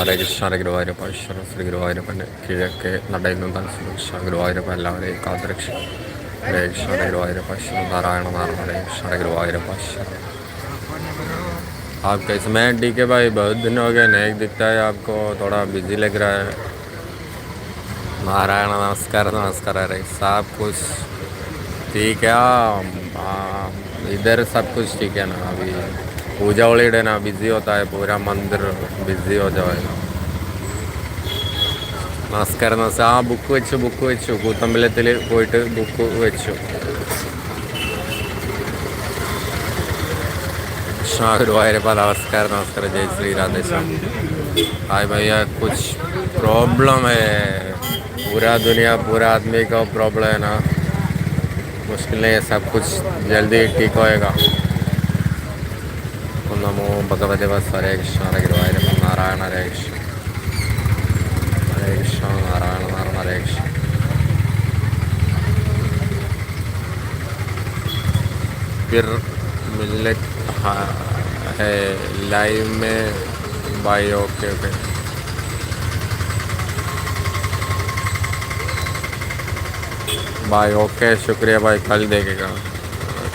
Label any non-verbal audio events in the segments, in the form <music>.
കൃഷ്ണ ഹരേ കൃഷ്ണ ഹരേ ഗുരുവായൂരപ്പ ഈശ്വര ശ്രീ ഗുരുവായൂരപ്പൻ്റെ കിഴക്ക് നടയിൽ നിന്നും കൃഷ്ണ ഗുരുവായൂരപ്പ എല്ലാവരെയും കാത്തുരക്ഷ ഹരേ കൃഷ്ണ ഹരേ ഗുരുവായൂരപ്പ ഈശ്വര നാരായണ നാരായണ ഹരേ കൃഷ്ണ ഹരേ ഗുരുവായൂരപ്പ ഈശ്വര आप कैसे मैं डी के भाई बहुत दिन हो गए नहीं दिखता है आपको थोड़ा बिजी लग रहा है नारायण नमस्कार नमस्कार अरे सब कुछ ठीक है हाँ, इधर सब कुछ ठीक है ना अभी पूजा वाले डे ना बिजी होता है पूरा मंदिर बिजी हो जाएगा നമസ്കാരം നമസ്കാരം ആ ബുക്ക് വെച്ചു ബുക്ക് വെച്ചു കൂത്തമ്പലത്തിൽ പോയിട്ട് ബുക്ക് വെച്ചു कृष्णा गुरुवायूरप्पा नमस्कार नमस्कार जय श्री राधे श्याम हाय भैया कुछ प्रॉब्लम है पूरा दुनिया पूरा आदमी का प्रॉब्लम है ना मुश्किल नहीं है सब कुछ जल्दी ठीक होएगा ओम नमो भगवते बस हरे कृष्ण हरे गुरुवायूरप्पा नारायण हरे कृष्ण हरे कृष्ण नारायण नारायण हरे कृष्ण फिर मिलत है लाइव में भाई ओके ओके भाई ओके शुक्रिया भाई कल देखेगा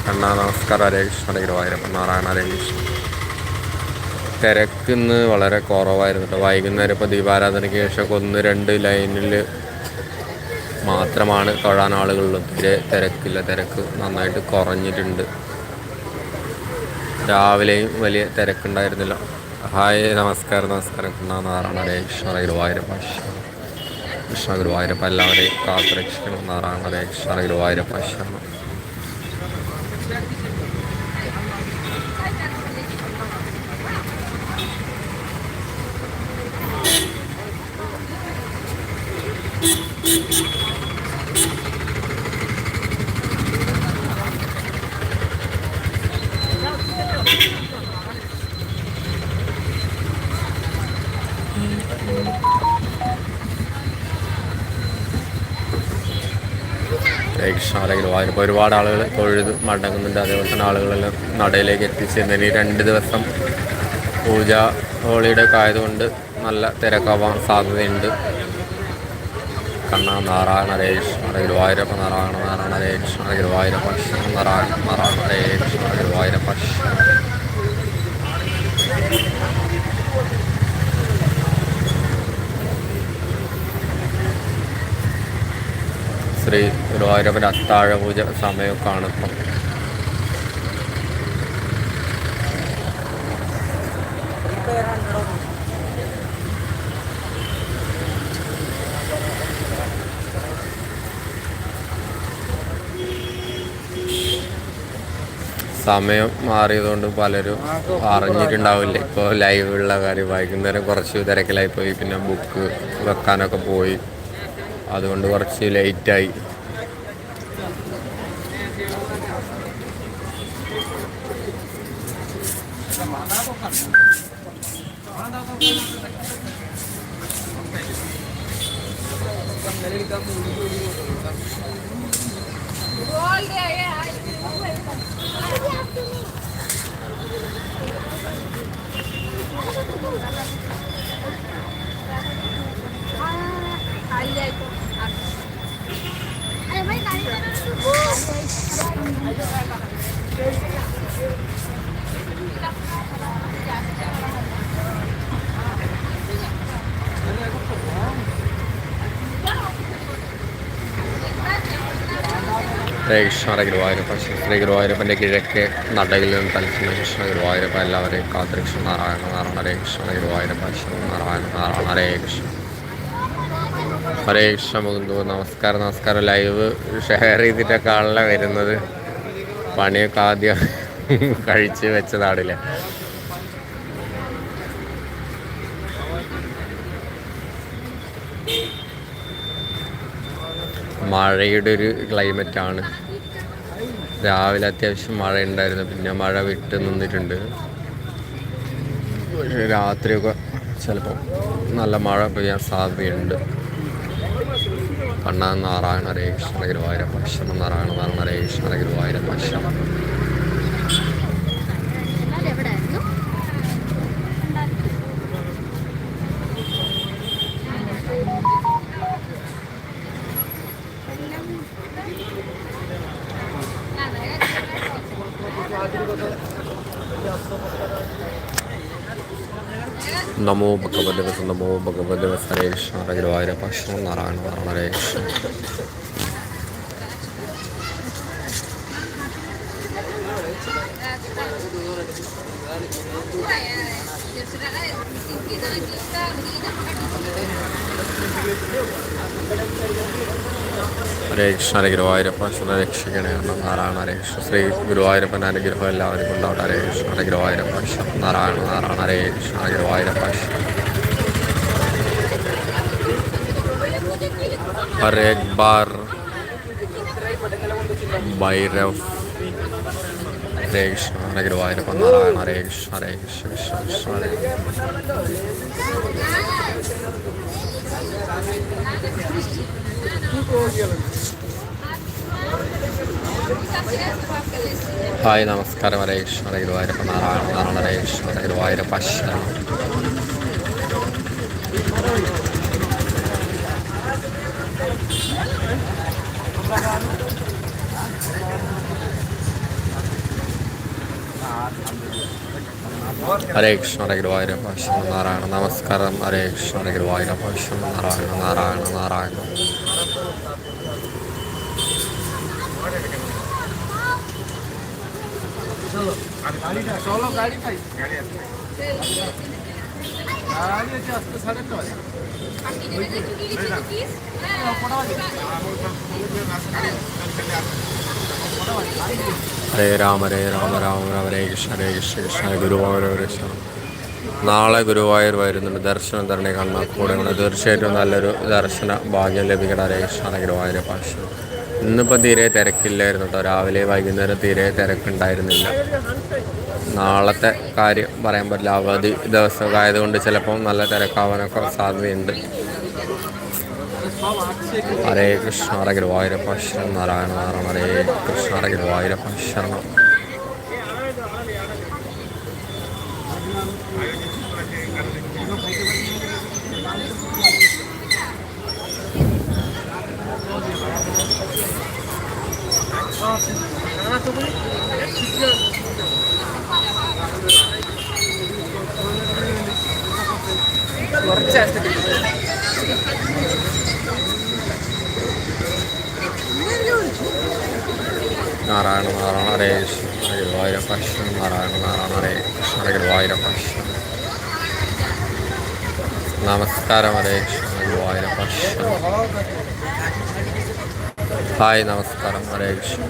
കണ്ണാ നമസ്കാരം ഹരേ കൃഷ്ണ ഹരേ ഗുരുവായൂരപ്പൻ നാരായണ ഹരേ കൃഷ്ണ തിരക്ക് ഇന്ന് വളരെ കുറവായിരുന്നു കേട്ടോ വൈകുന്നേരം ഇപ്പോൾ ദീപാരാധനയ്ക്ക് ശേഷം ഒന്ന് രണ്ട് ലൈനിൽ മാത്രമാണ് തൊഴാൻ ആളുകളുള്ളത്. തീരെ തിരക്കില്ല. തിരക്ക് നന്നായിട്ട് കുറഞ്ഞിട്ടുണ്ട്. രാവിലെയും വലിയ തിരക്കുണ്ടായിരുന്നില്ല. ഹായ് നമസ്കാരം. നമസ്കാരം. നാരായണ ഹരേ കൃഷ്ണ ഗുരുവായൂരപ്പ. കൃഷ്ണ ഗുരുവായൂരപ്പ. എല്ലാവരെയും കാത്തുരക്ഷിക്കണം. നാരായണ ഹരേ കൃഷ്ണ ഗുരുവായൂരപ്പ. ശരണം ഹരേ കൃഷ്ണ ഹരേ ഗുരുവായൂരപ്പ ഒരുപാട് ആളുകൾ തൊഴുത് മടങ്ങുന്നുണ്ട്. അതേപോലെ തന്നെ ആളുകളെല്ലാം നടയിലേക്ക് എത്തിച്ചേരുന്നതിന് ഈ രണ്ട് ദിവസം പൂജ ഹോളിയുടെ ഒക്കെ ആയതുകൊണ്ട് നല്ല തിരക്കാവാൻ സാധ്യതയുണ്ട്. കണ്ണ നാരായണ രേഷ് ഗുരുവായൂരപ്പ നാരായണ നാരായണ രേഷ് ശരണം നാരായണ നാരായണ ഹരേ കൃഷ്ണ ഹരേ ഗുരുവായൂരപ്പ ശരണം. ശ്രീ ഗുരുവായൂരപ്പൻ അത്താഴ പൂജ സമയമൊക്കെയാണ് ഇപ്പം സമയം മാറിയതുകൊണ്ട് പലരും അറിഞ്ഞിട്ടുണ്ടാവില്ല. ഇപ്പോൾ ലൈവുള്ള കാര്യം വൈകുന്നേരം കുറച്ച് തിരക്കിലായി പോയി പിന്നെ ബുക്ക് വെക്കാനൊക്കെ പോയി. അതുകൊണ്ട് കുറച്ച് ലേറ്റായി. Thank കൃഷ്ണ ഹരേ ഗുരുവായൂരപ്പ ശ്രീ ഗുരുവായൂരപ്പന്റെ കിഴക്ക് നടയിൽ നിന്ന് തലച്ചിരുന്ന കൃഷ്ണ ഗുരുവായൂരപ്പ എല്ലാവരെയും കാത്തുകൃഷ്ണ നാരായണ നാരായണ ഹരേ കൃഷ്ണ ഗുരുവായൂരപ്പ ശ്രീ നാരായണ നാരായണ ഹരേ കൃഷ്ണ. ഹരേ കൃഷ്ണ മുകുന്ദു നമസ്കാരം നമസ്കാരം. ലൈവ് ഷെയർ ചെയ്തിട്ടൊക്കെ ആണല്ലോ വരുന്നത്. പണിയൊക്കെ ആദ്യം കഴിച്ച് വെച്ചതാടില്ല മഴയുടെ ഒരു ക്ലൈമറ്റാണ് രാവിലെ അത്യാവശ്യം മഴ ഉണ്ടായിരുന്നു പിന്നെ മഴ വിട്ട് നിന്നിട്ടുണ്ട്. രാത്രിയൊക്കെ ചിലപ്പോൾ നല്ല മഴ പെയ്യാൻ സാധ്യതയുണ്ട്. കണ്ണാൻ നാരായണ ഹരേ കൃഷ്ണ ഗുരുവായൂരപ്പ ശരണം നാരായണ നാരായണ കൃഷ്ണ ഗുരുവായൂരപ്പ ശരണം നമോ ഭഗവത് നമോ ഭഗവത് ഹരേ ഗുരുവായൂരപ്പ. കൃഷ്ണ നാരായണ നാരായണ ഹരേ കൃഷ്ണ. ഹരേ കൃഷ്ണ ഹരേ ഗുരുവായൂരപ്പ ശ്രീ രക്ഷിക്കണേ നാരായണ ഹരേ കൃഷ്ണ ശ്രീ ഗുരുവായൂരപ്പൻ അനുഗ്രഹം എല്ലാവർക്കും ഉണ്ടാവട്ടെ ഹരേ കൃഷ്ണ ഗുരുവായൂരപ്പൻ നാരായണ നാരായണ ഹരേ കൃഷ്ണ ഹരേ ഗുരുവായൂരപ്പ हर एक बार भैरव हरे कृष्ण हरे गुरुवायूरप ഹായ് നമസ്കാരം. ഹരേ കൃഷ്ണ ഹരേ ഗുരുവായൂരപ്പ നാരായണ നാരായണ ഹരേ കൃഷ്ണ ഹരേ ഗുരുവായൂരപ്പ ശരണം ഹരേ കൃഷ്ണ ഹരേ ഗുരുവായൂരപ്പ ശരണം നാരായണ നമസ്കാരം. ഹരേ കൃഷ്ണ ഹരേ ഗുരുവായൂരപ്പ ശരണം നാരായണ നാരായണ നാരായണ চলো গাড়ি পাই গাড়ি আছে গাড়ি আছে আজকে সাড়ে আটটা বাজে ഹരേ രാമ ഹരേ രാമ രാമ രാമ ഹരേ കൃഷ്ണ ഹരേ കൃഷ്ണ കൃഷ്ണ ഹരേ ഗുരുവായൂർ ഹരേ ശരണം നാളെ ഗുരുവായൂർ വരുന്നുണ്ട് ദർശനം തരണേ കാണുന്ന കൂടെ കൊണ്ട് തീർച്ചയായിട്ടും നല്ലൊരു ദർശന ഭാഗ്യം ലഭിക്കണം ഹരേ കൃഷ്ണ ഹരേ ഗുരുവായൂർ ഭാഷ ഇന്നിപ്പോൾ തീരെ തിരക്കില്ലായിരുന്നു കേട്ടോ രാവിലെ വൈകുന്നേരം തീരെ തിരക്കുണ്ടായിരുന്നില്ല. നാളത്തെ കാര്യം പറയാൻ പറ്റില്ല. അവധി ദിവസമൊക്കെ ആയതുകൊണ്ട് ചിലപ്പം നല്ല തിരക്കാവാനൊക്കെ സാധ്യതയുണ്ട്. ഹരേ കൃഷ്ണ ഹര ഗുരുവായൂരപ്പ ശരണം നാരായണ നാരായണ ഹരേ കൃഷ്ണ ഹര ഗുരുവായൂരപ്പ ശരണം. കുറച്ച് നാരായണ നാരായണ ഹരേ കൃഷ്ണ ഹര ഗുരുവായൂരപ്പ നാരായണ നാരായണ ഹരേ കൃഷ്ണ ഹര ഗുരുവായൂരപ്പ നമസ്കാരം ഹരേ കൃഷ്ണ ഹര ഗുരുവായൂരപ്പ ശരണം ഹായ് നമസ്കാരം ഹരേ കൃഷ്ണ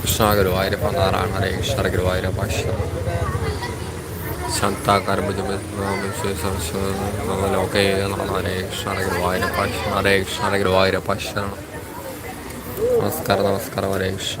കൃഷ്ണ ഗുരുവായൂരപ്പ നാരായണ ഹരേ കൃഷ്ണ ഗുരുവായൂരപ്പ ശിവ ശാന്താകാര ലോകേ ഹരേ കൃഷ്ണ ഗുരുവായൂരപ്പ ഹരേ കൃഷ്ണ ഗുരുവായൂരപ്പ നമസ്കാരം നമസ്കാരം ഹരേ കൃഷ്ണ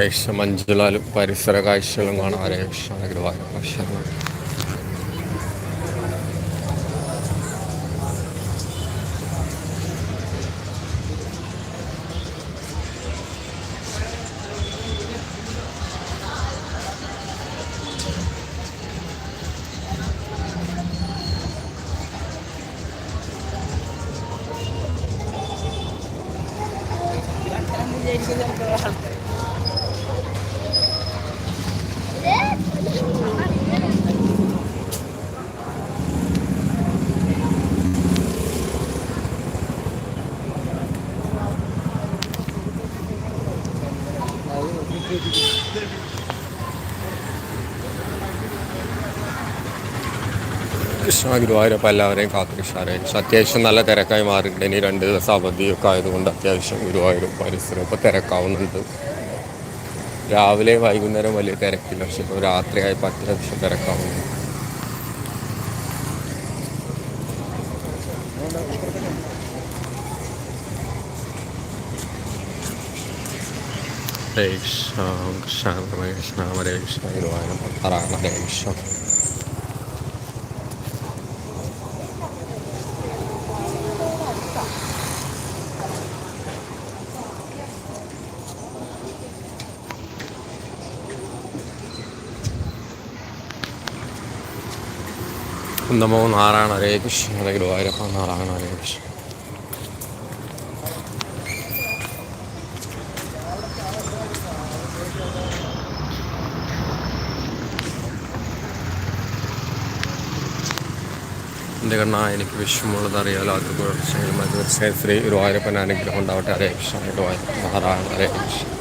രക്ഷ മഞ്ജുലാലും പരിസര കാഴ്ചകളും കാണാം. ഹരേ കൃഷ്ണ കൃഷ്ണ ഗുരുവായൂരപ്പം എല്ലാവരെയും കാത്തുകൃഷ്ണ ഹരേ കൃഷ്ണ അത്യാവശ്യം നല്ല തിരക്കായി മാറിയിട്ടുണ്ട്. ഇനി രണ്ട് ദിവസം അവധിയൊക്കെ ആയതുകൊണ്ട് അത്യാവശ്യം ഗുരുവായൂരും പരിസരം ഇപ്പോൾ തിരക്കാവുന്നുണ്ട്. രാവിലെ വൈകുന്നേരം വലിയ തിരക്കില്ല. പക്ഷെ ഇപ്പോൾ രാത്രിയായപ്പോൾ അത്യാവശ്യം തിരക്കാവുന്നു ഹരേ കൃഷ്ണ കൃഷ്ണ ഹരേ കൃഷ്ണ ഹരേ കൃഷ്ണ നാരായണ ഹരേ കൃഷ്ണ. നമോ നാരായണ ഹരേ കൃഷ്ണ ഹരേ ഗുരുവായൂരപ്പ നാരായണ ഹരേ കൃഷ്ണ. എന്റെ കണ്ണ എനിക്ക് വിഷമമുള്ളത് അറിയാലോ അത് അത് തീർച്ചയായും ശ്രീ ഗുരുവായൂരപ്പൻ അനുഗ്രഹം ഉണ്ടാവട്ടെ. ഹരേ കൃഷ്ണ ഗുരുവായൂരപ്പ നാരായണ ഹരേ കൃഷ്ണ.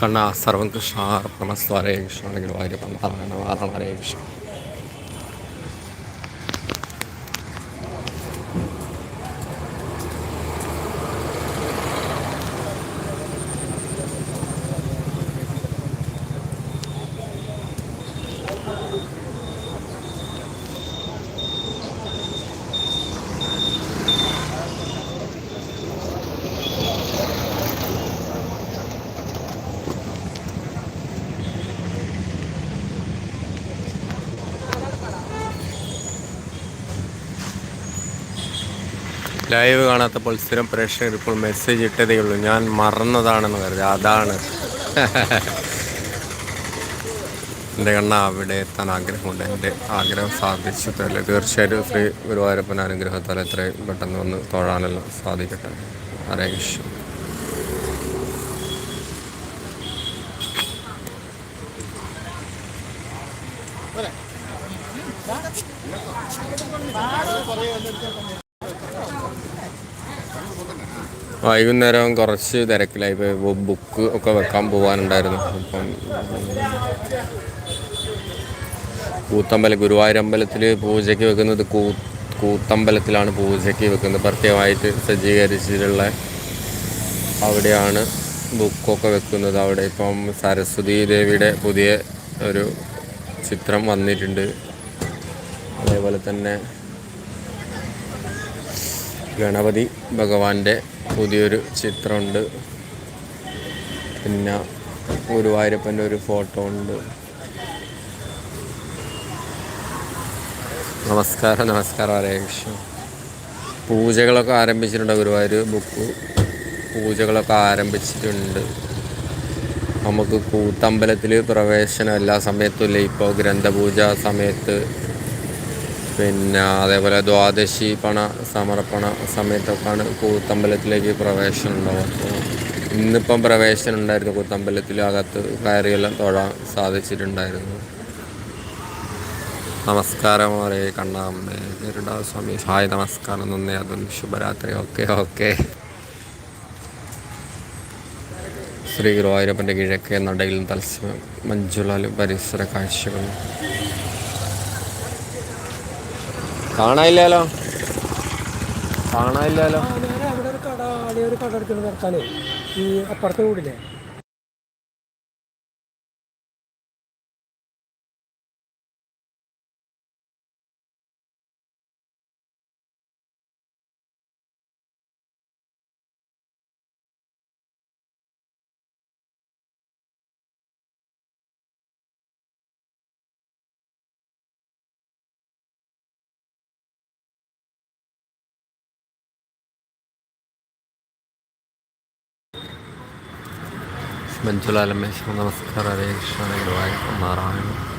കണ്ണ സർവം കൃഷ്ണ അർപ്പണസ്തു ഹരേ കൃഷ്ണ ഗുരുവായൂരപ്പ നാരായണ നാരായണ ഹരേ കൃഷ്ണ. ലൈവ് കാണാത്തപ്പോൾ സ്ഥിരം പ്രേക്ഷകർ ഇപ്പോൾ മെസ്സേജ് ഇട്ടതേ ഉള്ളൂ. ഞാൻ മറന്നതാണെന്ന് കരുതി. അതാണ്. എന്റെ കണ്ണ അവിടെ എത്താൻ ആഗ്രഹമുണ്ട്. എന്റെ ആഗ്രഹം സാധിച്ചു തരല്ലേ. തീർച്ചയായിട്ടും ശ്രീ ഗുരുവായൂരപ്പൻ അനുഗ്രഹത്താൽ എത്രയും പെട്ടെന്ന് വന്ന് തൊഴാനെല്ലാം സാധിക്കട്ടെ. ഹരേ കൃഷ്ണ. വൈകുന്നേരം കുറച്ച് തിരക്കിലായി. ഇപ്പോൾ ബുക്ക് ഒക്കെ വെക്കാൻ പോകാനുണ്ടായിരുന്നു അപ്പം കൂത്തമ്പലം ഗുരുവായൂരമ്പലത്തിൽ പൂജയ്ക്ക് വെക്കുന്നത് കൂ കൂത്തമ്പലത്തിലാണ് പൂജയ്ക്ക് വെക്കുന്നത്. പ്രത്യേകമായിട്ട് സജ്ജീകരിച്ചിട്ടുള്ള അവിടെയാണ് ബുക്കൊക്കെ വെക്കുന്നത് അവിടെ. ഇപ്പം സരസ്വതി ദേവിയുടെ പുതിയ ഒരു ചിത്രം വന്നിട്ടുണ്ട്. അതേപോലെ തന്നെ ഗണപതി ഭഗവാന്റെ പുതിയൊരു ചിത്രമുണ്ട്. പിന്നെ ഗുരുവായൂരപ്പന്റെ ഒരു ഫോട്ടോ ഉണ്ട്. നമസ്കാരം നമസ്കാരം ഹരേ കൃഷ്ണ. പൂജകളൊക്കെ ആരംഭിച്ചിട്ടുണ്ട് ഗുരുവായൂർ ബുക്ക് പൂജകളൊക്കെ ആരംഭിച്ചിട്ടുണ്ട്. നമുക്ക് കൂത്തമ്പലത്തിൽ പ്രവേശനം എല്ലാ സമയത്തും ഇല്ല. ഇപ്പോൾ ഗ്രന്ഥപൂജ സമയത്ത് പിന്നെ അതേപോലെ ദ്വാദശി പണ സമർപ്പണ സമയത്തൊക്കെയാണ് കൂത്തമ്പലത്തിലേക്ക് പ്രവേശനം ഉണ്ടാവുക. അപ്പോൾ ഇന്നിപ്പം പ്രവേശനം ഉണ്ടായിരുന്നു കൂത്തമ്പലത്തിൽ. അകത്ത് കയറിയെല്ലാം തൊഴാൻ സാധിച്ചിട്ടുണ്ടായിരുന്നു. നമസ്കാരം പറയേ കണ്ണാമ്മേ. ഗരുഡാ സ്വാമി. ഹായ് നമസ്കാരം. നന്ദി. അതും ശുഭരാത്രി. Okay okay. ശ്രീ ഗുരുവായൂരപ്പന്റെ കിഴക്കേ നടയിൽ തത്സമയം മഞ്ജുളാലും പരിസര കാഴ്ചകളും കാണാനില്ലല്ലോ. കാണാനില്ലല്ലോ. അവിടെ ഒരു കട ഒരു കട ഈ അപ്പുറത്തെ കൂടില്ലേ മഞ്ജുലാലമേശ്വര നമസ്കാര ഹരേ കൃഷ്ണ ഗുരുവായൂർ നാരായണ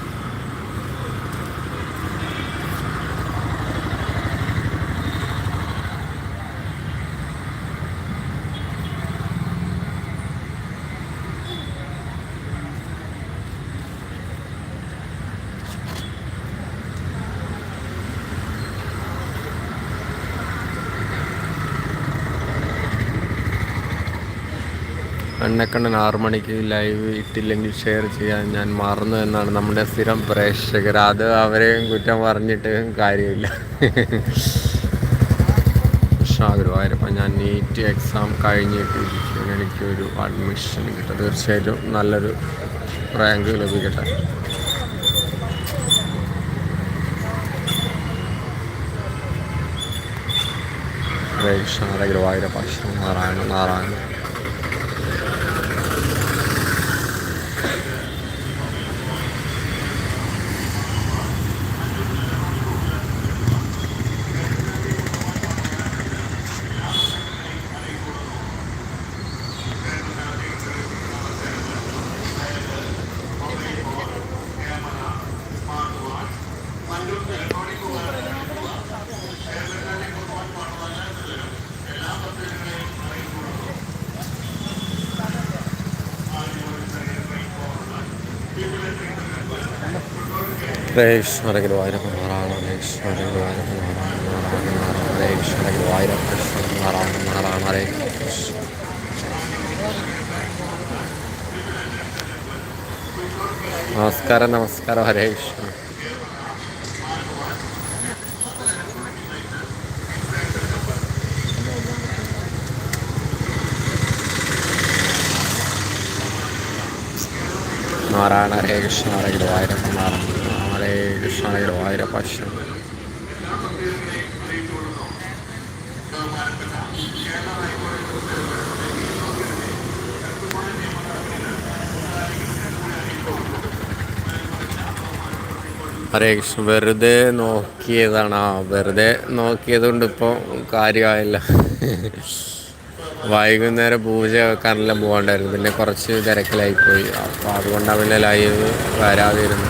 മഴക്കണ്ണൻ ആറു മണിക്ക് ലൈവ് ഇട്ടില്ലെങ്കിൽ ഷെയർ ചെയ്യാൻ ഞാൻ മറന്നു എന്നാണ് നമ്മുടെ സ്ഥിരം പ്രേക്ഷകർ. അത് അവരെയും കുറ്റം പറഞ്ഞിട്ട് കാര്യമില്ല. ഗുരുവായൂരപ്പം ഞാൻ നീറ്റ് എക്സാം കഴിഞ്ഞിട്ട് എനിക്കൊരു അഡ്മിഷൻ കിട്ടും. തീർച്ചയായിട്ടും നല്ലൊരു റാങ്ക് ലഭിക്കട്ടെ. പ്രേക്ഷകരെ ഗുരുവായൂരപ്പം നാരായണ നാരായണ കൃഷ്ണ ഹരേ ഗുരുവായൂരപ്പ നാരായണ ഹരേ കൃഷ്ണ ഹരേ ഗുരുവായൂരപ്പ നാരായണ നാരായണ നാരായണ ഹരേ കൃഷ്ണ ഹരേ ഗുരുവായൂരപ്പ കൃഷ്ണ നാരായണ നാരായണ ഹരേ കൃഷ്ണ നമസ്കാരം നമസ്കാരം ഹരേ കൃഷ്ണ നാരായണ ഹരേ കൃഷ്ണ ഹരേ ഗുരുവായൂരപ്പ നാരായണ ഹരേ ആയിരം കൃഷ്ണ ഹരേ കൃഷ്ണ വെറുതെ നോക്കിയതാണ്. ആ വെറുതെ നോക്കിയത് കൊണ്ട് ഇപ്പോൾ കാര്യമായില്ല. വൈകുന്നേരം പൂജ വെക്കാനെല്ലാം പോകണ്ടായിരുന്നു പിന്നെ കുറച്ച് തിരക്കിലായിപ്പോയി. അപ്പോൾ അതുകൊണ്ടാണ് പിന്നെ ലൈവ് വരാതിരുന്നു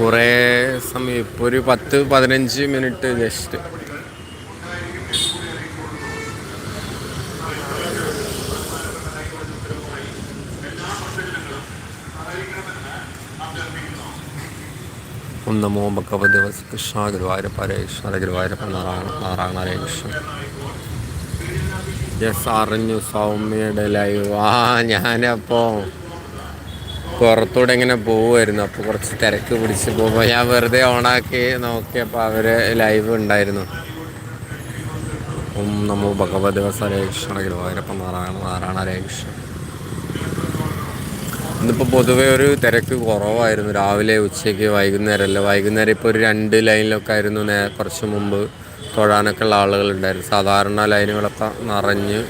കുറേ സമയം. ഇപ്പോൾ ഒരു പത്ത് പതിനഞ്ച് മിനിറ്റ് ജസ്റ്റ്. ഒന്ന് നമോ ഭഗവത് വസ് കൃഷ്ണ ഗുരുവായൂരപ്പ ഹരേ ഗുരുവായൂരപ്പ ഹരേ കൃഷ്ണ യെസ് അറിഞ്ഞു. സൗമ്യയുടെ ലൈവ് ആ ഞാനപ്പോൾ പുറത്തൂടെ ഇങ്ങനെ പോവുമായിരുന്നു അപ്പോൾ കുറച്ച് തിരക്ക് പിടിച്ച് പോകുമ്പോൾ ഞാൻ വെറുതെ ഓണാക്കി നോക്കിയപ്പോൾ അവർ ലൈവ് ഉണ്ടായിരുന്നു. ഓം നമോ ഭഗവത് ദിവസ ഹരേ കൃഷ്ണ ഗുരുവായൂരപ്പ നാരായണ നാരായണ ഹരേ കൃഷ്ണ ഇന്നിപ്പോൾ പൊതുവേ ഒരു തിരക്ക് കുറവായിരുന്നു. രാവിലെ ഉച്ചയ്ക്ക് വൈകുന്നേരമല്ല വൈകുന്നേരം ഇപ്പോൾ ഒരു രണ്ട് ലൈനിലൊക്കെ ആയിരുന്നു. കുറച്ച് മുമ്പ് തൊഴാനൊക്കെ ഉള്ള ആളുകളുണ്ടായിരുന്നു സാധാരണ ലൈനുകളൊക്കെ നിറഞ്ഞ്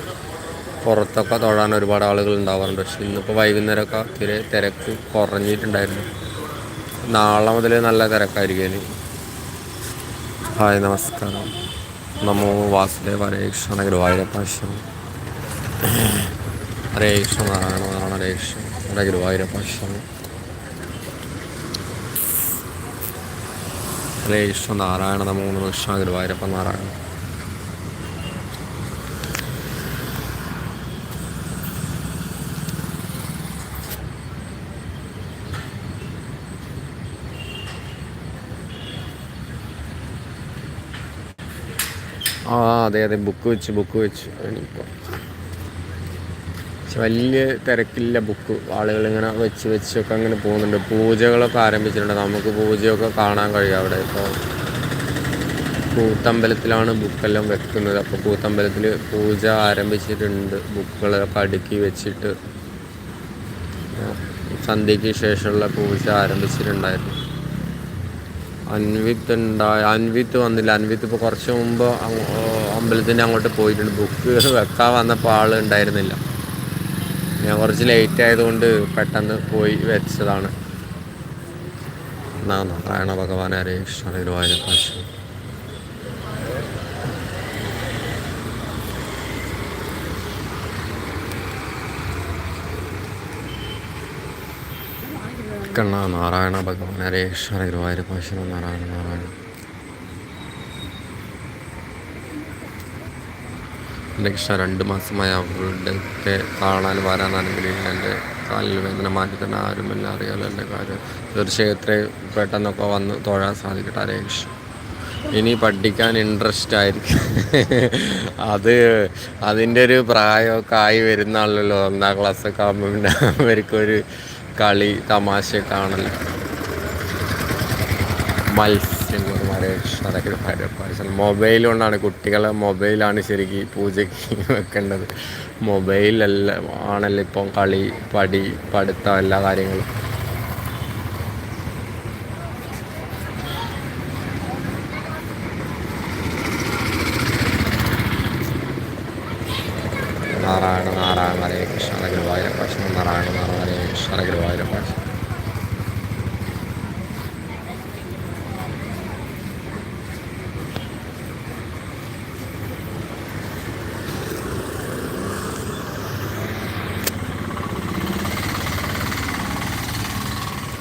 പുറത്തൊക്കെ തൊഴാൻ ഒരുപാട് ആളുകൾ ഉണ്ടാവാറുണ്ട്. പക്ഷെ ഇന്നിപ്പോൾ വൈകുന്നേരമൊക്കെ തീരെ തിരക്ക് കുറഞ്ഞിട്ടുണ്ടായിരുന്നു. നാളെ മുതൽ നല്ല തിരക്കായിരിക്കും ഹായ് നമസ്കാരം. നമോ വാസുദേവ. ഹരേ കൃഷ്ണ ഗുരുവായൂരപ്പ ശിവം ഹരേ കൃഷ്ണ നാരായണ നാരായണ. ഹരേ കൃഷ്ണ ഹരേ ഗുരുവായൂരപ്പ ഹരേ കൃഷ്ണ നാരായണ നമ കൃഷ്ണ ഗുരുവായൂരപ്പ നാരായണ. ആ അതെ അതെ ബുക്ക് വെച്ച് ബുക്ക് വെച്ച്. ഇനിയിപ്പോൾ പക്ഷെ വലിയ തിരക്കില്ല ബുക്ക് ആളുകൾ ഇങ്ങനെ വെച്ച് വെച്ചൊക്കെ അങ്ങനെ പോകുന്നുണ്ട്. പൂജകളൊക്കെ ആരംഭിച്ചിട്ടുണ്ട്. നമുക്ക് പൂജയൊക്കെ കാണാൻ കഴിയും അവിടെ. ഇപ്പോൾ കൂത്തമ്പലത്തിലാണ് ബുക്കെല്ലാം വെക്കുന്നത്. അപ്പോൾ കൂത്തമ്പലത്തിൽ പൂജ ആരംഭിച്ചിട്ടുണ്ട്. ബുക്കുകളൊക്കെ അടുക്കി വെച്ചിട്ട്. സന്ധ്യയ്ക്ക് ശേഷമുള്ള പൂജ ആരംഭിച്ചിട്ടുണ്ടായിരുന്നു. അൻവിത്ത് ഉണ്ടായി അൻവിത്ത് വന്നില്ല. അൻവിത്ത് ഇപ്പോൾ കുറച്ച് മുമ്പ് അമ്പലത്തിന്റെ അങ്ങോട്ട് പോയിട്ടുണ്ട്. ബുക്ക് വെക്കാൻ വന്നപ്പോൾ ആൾ ഉണ്ടായിരുന്നില്ല. ഞാൻ കുറച്ച് ലേറ്റ് ആയതുകൊണ്ട് പെട്ടെന്ന് പോയി വെച്ചതാണ്. എന്നാ നാരായണ ഭഗവാൻ ഹരേ കൃഷ്ണ ഗുരുവായൂരപ്പ കണ്ണ നാരായണ ഭഗവാൻ ഹരേശ്വര ഗുരുവായൂരപ്പ ശിവ നാരായണ നാരായണ. എന്റെ കൃഷ്ണ രണ്ട് മാസമായി അവിടെയൊക്കെ കാണാൻ വരാൻ അനുഗ്രഹിക്കുക എന്റെ കാലിൽ വേദന മാറ്റി തന്നെ ആരുമില്ല അറിയാലോ എന്റെ കാര്യം. തീർച്ചയായും എത്രയും പെട്ടെന്നൊക്കെ വന്ന് തൊഴാൻ സാധിക്കട്ടെ ഹരേഷ്. ഇനി പഠിക്കാൻ ഇൻട്രസ്റ്റ് ആയിരിക്കും. അത് അതിന്റെ ഒരു പ്രായമൊക്കെ ആയി വരുന്നാളല്ലോ ഒന്നാം ക്ലാസ്സൊക്കെ ആകുമ്പോൾ പിന്നെ അവർക്കൊരു കളി തമാശ ആണല്ലോ. മത്സ്യം മൊബൈൽ കൊണ്ടാണ് കുട്ടികളെ മൊബൈലാണ് ശരിക്ക് പൂജയ്ക്ക് വെക്കേണ്ടത്. മൊബൈലല്ല ആണല്ലോ ഇപ്പം കളി പടി പഠിത്തം എല്ലാ കാര്യങ്ങളും നാരായണ നാരായണ ഹരേ കൃഷ്ണ ഗുരുവായൂരപ്പ ശിവ നാരായണ നാരായണ ഹരേ കൃഷ്ണ ഗുരുവായൂരപ്പ ശിവ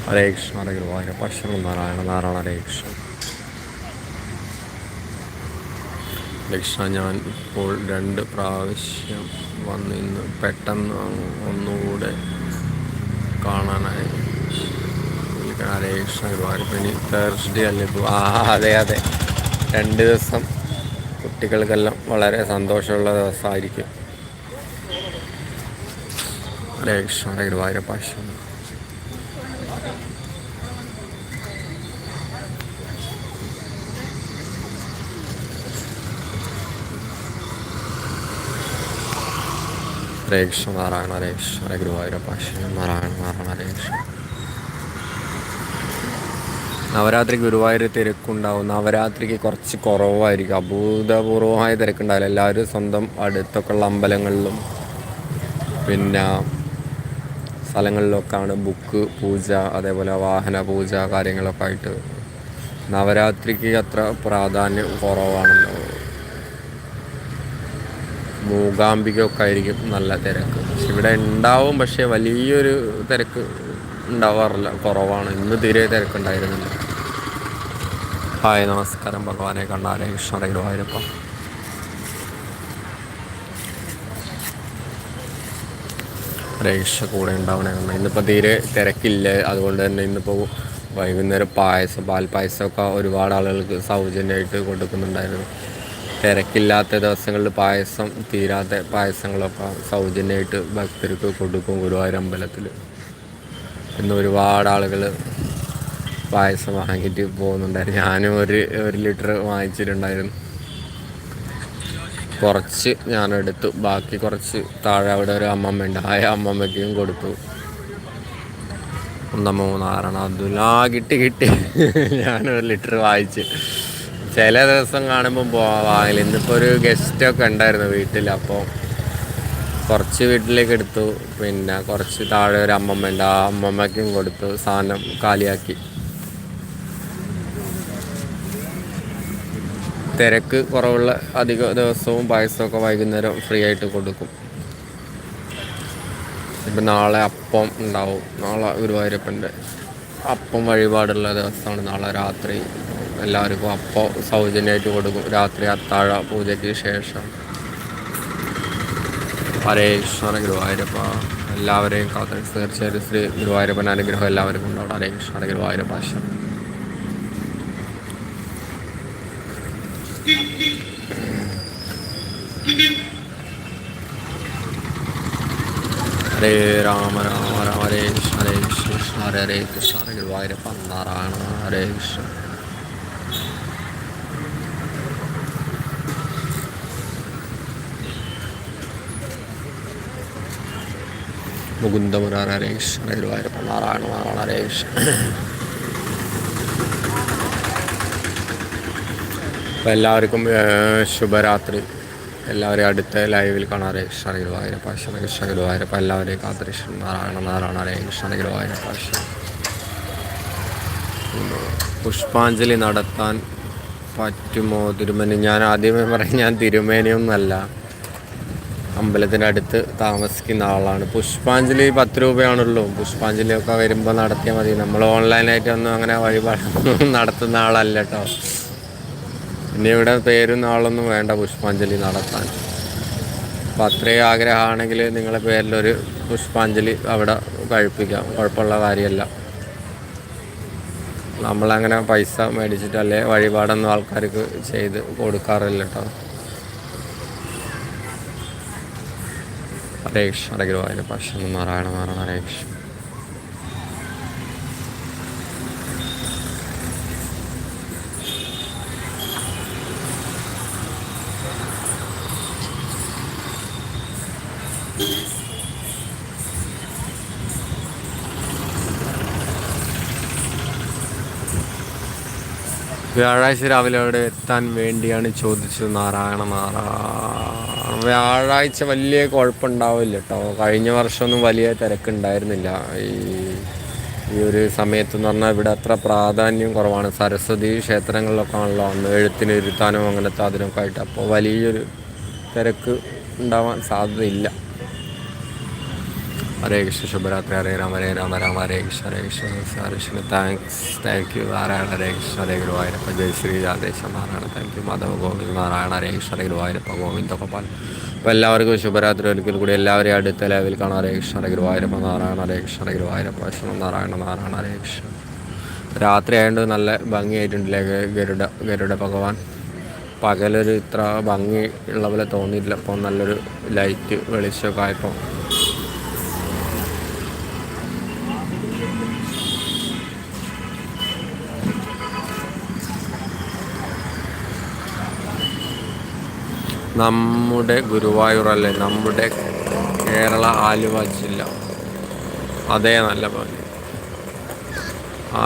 ഹരേ കൃഷ്ണ ഹരേ ഗുരുവായൂരപ്പ ശിവ നാരായണ നാരായണ ഹരേ കൃഷ്ണ കൃഷ്ണ ഞാൻ ഇപ്പോൾ രണ്ട് പ്രാവശ്യം വന്നിന്ന് പെട്ടെന്ന് ഒന്നുകൂടെ കാണാനായി. ഹരേ കൃഷ്ണ ഗുരുവായൂരപ്പ ഇനി തേഴ്സ്ഡേ അല്ലേ ഇപ്പോൾ ആ അതെ അതെ. രണ്ട് ദിവസം കുട്ടികൾക്കെല്ലാം വളരെ സന്തോഷമുള്ള ദിവസമായിരിക്കും. ഹരേ കൃഷ്ണ ഹരേ ഗുരുവായൂരപ്പ ശിവ ഹരേ കൃഷ്ണ നാരായണ ഹരേ കൃഷ്ണ ഹരേ ഗുരുവായൂരപ്പ ശിവ നാരായണ നാരായണ ഹരേ കൃഷ്ണ നവരാത്രി ഗുരുവായൂർ തിരക്കുണ്ടാവും. നവരാത്രിക്ക് കുറച്ച് കുറവായിരിക്കും. അഭൂതപൂർവമായ തിരക്കുണ്ടാവില്ല. എല്ലാവരും സ്വന്തം അടുത്തൊക്കെ ഉള്ള അമ്പലങ്ങളിലും പിന്നെ സ്ഥലങ്ങളിലൊക്കെയാണ് ബുക്ക് പൂജ അതേപോലെ വാഹന പൂജ കാര്യങ്ങളൊക്കെ ആയിട്ട്. നവരാത്രിക്ക് അത്ര പ്രാധാന്യം കുറവാണല്ലോ. മൂകാംബികയൊക്കെ ആയിരിക്കും നല്ല തിരക്ക്. പക്ഷെ ഇവിടെ ഉണ്ടാവും പക്ഷേ വലിയൊരു തിരക്ക് ഉണ്ടാവാറില്ല. കുറവാണ്. ഇന്ന് തീരെ തിരക്കുണ്ടായിരുന്നില്ല. ഹായ് നമസ്കാരം. ഭഗവാനെ കണ്ടാലേ കൃഷ്ണ ഗുരുവായൂരപ്പ. രക്ഷ കൂടെ ഉണ്ടാവണേ കാരണം ഇന്നിപ്പോൾ തീരെ തിരക്കില്ല. അതുകൊണ്ട് തന്നെ ഇന്നിപ്പോൾ വൈകുന്നേരം പായസം പാൽപ്പായസമൊക്കെ ഒരുപാട് ആളുകൾക്ക് സൗജന്യമായിട്ട് കൊടുക്കുന്നുണ്ടായിരുന്നു. തിരക്കില്ലാത്ത ദിവസങ്ങളിൽ പായസം തീരാത്ത പായസങ്ങളൊക്കെ സൗജന്യമായിട്ട് ഭക്തർക്ക് കൊടുക്കും ഗുരുവായൂർ അമ്പലത്തിൽ. ഇന്ന് ഒരുപാട് ആളുകൾ പായസം വാങ്ങിയിട്ട് പോകുന്നുണ്ടായിരുന്നു. ഞാനും ഒരു ഒരു ലിറ്റർ വാങ്ങിച്ചിട്ടുണ്ടായിരുന്നു. കുറച്ച് ഞാനെടുത്തു ബാക്കി കുറച്ച് താഴെ അവിടെ ഒരു അമ്മമ്മ ഉണ്ട് ആ അമ്മമ്മയ്ക്കും കൊടുത്തു. ഒന്നമ്മ മൂന്നാറണം. അതുലാ കിട്ടി കിട്ടി. <laughs> ഞാനൊരു ലിറ്റർ വാങ്ങിച്ച്. ചില ദിവസം കാണുമ്പോൾ പോവാങ്ങില്ല ഇന്നിപ്പോൾ ഒരു ഗസ്റ്റൊക്കെ ഉണ്ടായിരുന്നു വീട്ടിൽ അപ്പോൾ കുറച്ച് വീട്ടിലേക്ക് എടുത്തു. പിന്നെ കുറച്ച് താഴെ ഒരു അമ്മമ്മ ഉണ്ട് ആ അമ്മമ്മയ്ക്കും കൊടുത്തു സാധനം കാലിയാക്കി. തിരക്ക് കുറവുള്ള അധിക ദിവസവും പായസമൊക്കെ വൈകുന്നേരം ഫ്രീ ആയിട്ട് കൊടുക്കും. ഇപ്പം നാളെ അപ്പം ഉണ്ടാവും. നാളെ ഗുരുവായൂരപ്പന്റെ അപ്പം വഴിപാടുള്ള ദിവസമാണ്. നാളെ രാത്രി എല്ലാവർക്കും അപ്പോൾ സൗജന്യമായിട്ട് കൊടുക്കും. രാത്രി അത്താഴ പൂജയ്ക്ക് ശേഷം. ഹരേശ്വര ഗുരുവായൂരപ്പ. എല്ലാവരെയും കാത്ത് തീർച്ചയായിട്ടും ശ്രീ ഗുരുവായൂരപ്പൻ അനുഗ്രഹം എല്ലാവർക്കും ഉണ്ടാവും ഹരേശ്വര ഗുരുവായൂരപ്പ. ഹരേ രാമ രാമ രാമ. ഹരേ ഹരേ കൃഷ്ണ. ഹരേ ഹരേ കൃഷ്ണ. ഹരേ ഗുരുവായൂരപ്പ നാരായണ ഹരേ കൃഷ്ണ. ഹരേ ഗുരുവായൂരപ്പ നാരായണ നാരായണ ഹരേ അപ്പോൾ എല്ലാവർക്കും ശുഭരാത്രി. എല്ലാവരെയും അടുത്ത ലൈവിൽ കാണാം. ഹരേ കൃഷ്ണ ഹരേ ഗുരുവായൂരപ്പ ശരണ കൃഷ്ണ ഗുരുവായൂരപ്പ എല്ലാവരെയും കാത്തിരിഷ്ണ നാരായണ നാരായണ ഹരേ ഗുരുവായൂരപ്പ പുഷ്പാഞ്ജലി നടത്താൻ പറ്റുമോ തിരുമേനി? ഞാൻ ആദ്യമേ പറയും ഞാൻ തിരുമേനിയൊന്നല്ല. അമ്പലത്തിന്റെ അടുത്ത് താമസിക്കുന്ന ആളാണ്. പുഷ്പാഞ്ജലി പത്ത് രൂപയാണുള്ളൂ. പുഷ്പാഞ്ജലിയൊക്കെ വരുമ്പോൾ നടത്തിയാൽ മതി. നമ്മൾ ഓൺലൈനായിട്ടൊന്നും അങ്ങനെ വഴിപാട് നടത്തുന്ന ആളല്ല കേട്ടോ. പിന്നെ ഇവിടെ പേരും ആളൊന്നും വേണ്ട പുഷ്പാഞ്ജലി നടത്താൻ. അപ്പം അത്രയും ആഗ്രഹമാണെങ്കിൽ നിങ്ങളുടെ പേരിലൊരു പുഷ്പാഞ്ജലി അവിടെ കഴിപ്പിക്കാം. കുഴപ്പമുള്ള കാര്യമല്ല. നമ്മളങ്ങനെ പൈസ മേടിച്ചിട്ടല്ലേ വഴിപാടൊന്നും ആൾക്കാർക്ക് ചെയ്ത് കൊടുക്കാറില്ല കേട്ടോ. കൃഷ്ണ ഹരേ ഗുരുവായൂർ പക്ഷം നാരായണ നാരായണ ഹരേ കൃഷ്ണ വ്യാഴാഴ്ച രാവിലെ അവിടെ എത്താൻ വേണ്ടിയാണ് ചോദിച്ചത് നാരായണ നാരായണ. വ്യാഴാഴ്ച വലിയ കുഴപ്പമുണ്ടാവില്ല കേട്ടോ. കഴിഞ്ഞ വർഷമൊന്നും വലിയ തിരക്കുണ്ടായിരുന്നില്ല. ഈ ഈ ഒരു സമയത്ത് എന്ന് പറഞ്ഞാൽ ഇവിടെ അത്ര പ്രാധാന്യം കുറവാണ്. സരസ്വതി ക്ഷേത്രങ്ങളിലൊക്കെ ആണല്ലോ അന്ന് എഴുത്തിന് ഇരുത്താനും അങ്ങനത്തെ അതിനൊക്കെ ആയിട്ട്. അപ്പോൾ വലിയൊരു തിരക്ക് ഉണ്ടാവാൻ സാധ്യതയില്ല. ഹരേ കൃഷ്ണ ശുഭരാത്രി ഹരേ രാമ ഹരേ രാമ രാമ ഹരേ കൃഷ്ണ ഹരേ കൃഷ്ണ ഹരേ Krishna thanks thank you Narayana ഹരേ കൃഷ്ണ ഹരേ ഗുരുവായൂരപ്പ ജയ് ശ്രീ രാധേശ നാരായണ താങ്ക് യു മാധവ ഗോവിന്ദ് നാരായണ ഹരേ കൃഷ്ണ ഹരേ ഗുരുവായൂരപ്പ ഗോവിന്ദ ഗോപാൽ അപ്പോൾ എല്ലാവർക്കും ശുഭരാത്രി ഒരിക്കൽ കൂടി എല്ലാവരെയും അടുത്ത ലെവൽ കാണാം. ഹരേ കൃഷ്ണ ഹരേ ഗുരുവായൂരപ്പ നാരായണ ഹരേ കൃഷ്ണ ഹരേ ഗുരുവായൂരപ്പ ശ്രീ നാരായണ നാരായണ ഹരേ കൃഷ്ണ രാത്രി ആയതുകൊണ്ട് നല്ല ഭംഗിയായിട്ടുണ്ടല്ലേ ഗരുഡ ഗരുഡ ഭഗവാൻ. പകലൊരു ഇത്ര ഭംഗി ഉള്ള പോലെ തോന്നിയില്ല അപ്പോൾ നല്ലൊരു ലൈറ്റ് വെളിച്ചമൊക്കെ ആയപ്പോൾ നമ്മുടെ ഗുരുവായൂരല്ലേ നമ്മുടെ കേരള ആലുവ ജില്ല. അതേ നല്ല പോലെ.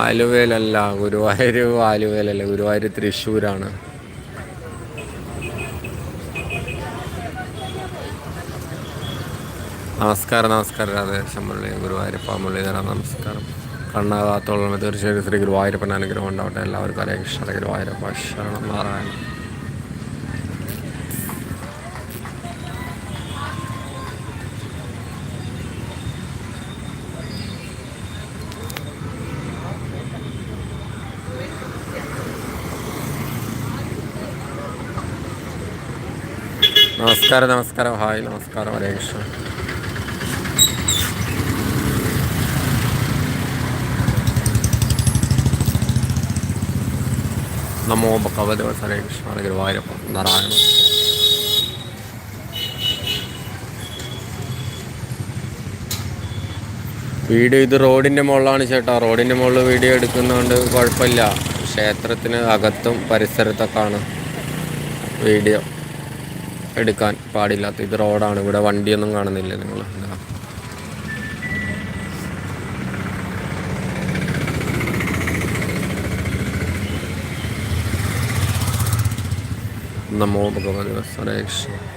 ആലുവയിലല്ല ഗുരുവായൂർ ആലുവയിലല്ല ഗുരുവായൂർ തൃശ്ശൂരാണ്. നമസ്കാരം നമസ്കാരം രാധേശം മുരളി ഗുരുവായൂരപ്പ മുരളീധര നമസ്കാരം. കണ്ണാകാത്തോളം തീർച്ചയായും ശ്രീ ഗുരുവായൂരപ്പൻ അനുഗ്രഹം ഉണ്ടാവട്ടെ. എല്ലാവർക്കും ഹരേ കൃഷ്ണ ഗുരുവായൂരപ്പ ശരണം നാരായണ നമസ്കാരം നമസ്കാരം. ഹായ് നമസ്കാരം. ഹരേ കൃഷ്ണ. നമോ ഭഗവത് ഹരേ കൃഷ്ണ. ഗുരുവായൂരപ്പം. നാരായണ. വീഡിയോ ഇത് റോഡിന്റെ മുകളിലാണ് ചേട്ടാ. റോഡിന്റെ മുകളിൽ വീഡിയോ എടുക്കുന്നതുകൊണ്ട് കുഴപ്പമില്ല. ക്ഷേത്രത്തിന് അകത്തും പരിസരത്തൊക്കെയാണ് വീഡിയോ. എടുക്കാൻ പാടില്ലാത്ത ഇത് റോഡാണ്. ഇവിടെ വണ്ടിയൊന്നും കാണുന്നില്ല നിങ്ങൾ. നമോ ഭഗവതി ഹരേ കൃഷ്ണ